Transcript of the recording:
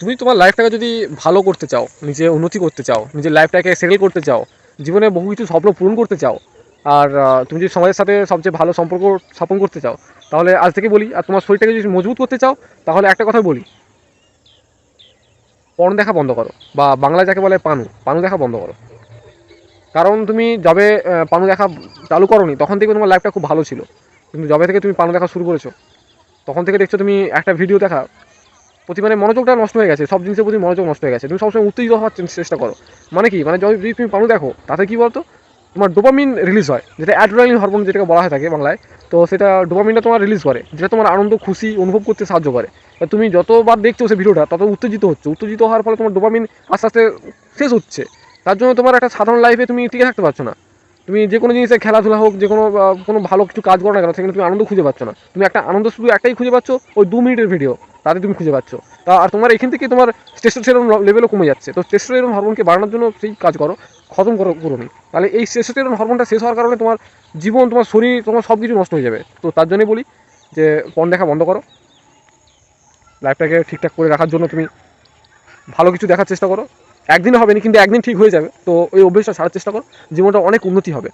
তুমি তোমার লাইফটাকে যদি ভালো করতে চাও, নিজে উন্নতি করতে চাও, নিজের লাইফটাকে সেটেল করতে চাও, জীবনে বহু কিছু স্বপ্ন পূরণ করতে চাও, আর তুমি যদি সমাজের সাথে সবচেয়ে ভালো সম্পর্ক স্থাপন করতে চাও, তাহলে আজ থেকে বলি, আর তোমার শরীরটাকে যদি মজবুত করতে চাও, তাহলে একটা কথা বলি। পণ দেখা বন্ধ করো, বা বাংলায় যাকে বলে পানু পানু দেখা বন্ধ করো। কারণ তুমি যবে পানু দেখা চালু করোনি, তখন থেকে তোমার লাইফটা খুব ভালো ছিল। কিন্তু যবে থেকে তুমি পানু দেখা শুরু করেছ। তখন থেকে দেখছ তুমি একটা ভিডিও দেখা প্রতি মানে মনোযোগটা নষ্ট হয়ে গেছে, সব জিনিসের প্রতি মনোযোগ নষ্ট হয়ে গেছে। তুমি সবসময় উত্তেজিত হওয়ার চেষ্টা করো। মানে কি? মানে যদি তুমি পানু দেখো, তাতে কি বলতো? তোমার ডোপামিন রিলিজ হয়, যেটা অ্যাড্রিনালিন হরমোন যেটাকে বলা হয় থাকে বাংলায়। তো সেটা ডোপামিনটা তোমার রিলিজ করে, যেটা তোমার আনন্দ, খুশি, অনুভব করতে সাহায্য করে। তুমি যতবার দেখছ সেই ভিডিওটা, তত উত্তেজিত হচ্ছে। উত্তেজিত হওয়ার ফলে তোমার ডোপামিন আস্তে আস্তে শেষ হচ্ছে। তার জন্য তোমার একটা সাধারণ লাইফে তুমি টিকে থাকতে পারছ না। তুমি যে কোনো জিনিসে খেলাধুলা হোক, যে কোনো কোনো ভালো কিছু কাজ করো না কেন, সেখানে তুমি আনন্দ খুঁজে পাচ্ছ না। তুমি একটা আনন্দ শুধু একটাই খুঁজে পাচ্ছ, ওই দু মিনিটের ভিডিও তাতে তুমি খুঁজে পাচ্ছ। তা, আর তোমার এখান থেকে তোমার টেস্টোস্টেরন লেভেলও কমে যাচ্ছে। তো টেস্টোস্টেরন হরমোনকে বাড়ানোর জন্য সেই কাজ করো, খতম করো করোনি তাহলে এই টেস্টোস্টেরন হরমোনটা শেষ হওয়ার কারণে তোমার জীবন, তোমার শরীর, তোমার সব কিছু নষ্ট হয়ে যাবে। তো তার জন্যই বলি যে পণ দেখা বন্ধ করো। লাইফটাকে ঠিকঠাক করে রাখার জন্য তুমি ভালো কিছু দেখার চেষ্টা করো। একদিন হবে না, কিন্তু একদিন ঠিক হয়ে যাবে। তো ওই অভ্যেসটা ছাড়ার চেষ্টা করো, জীবনটা অনেক উন্নতি হবে।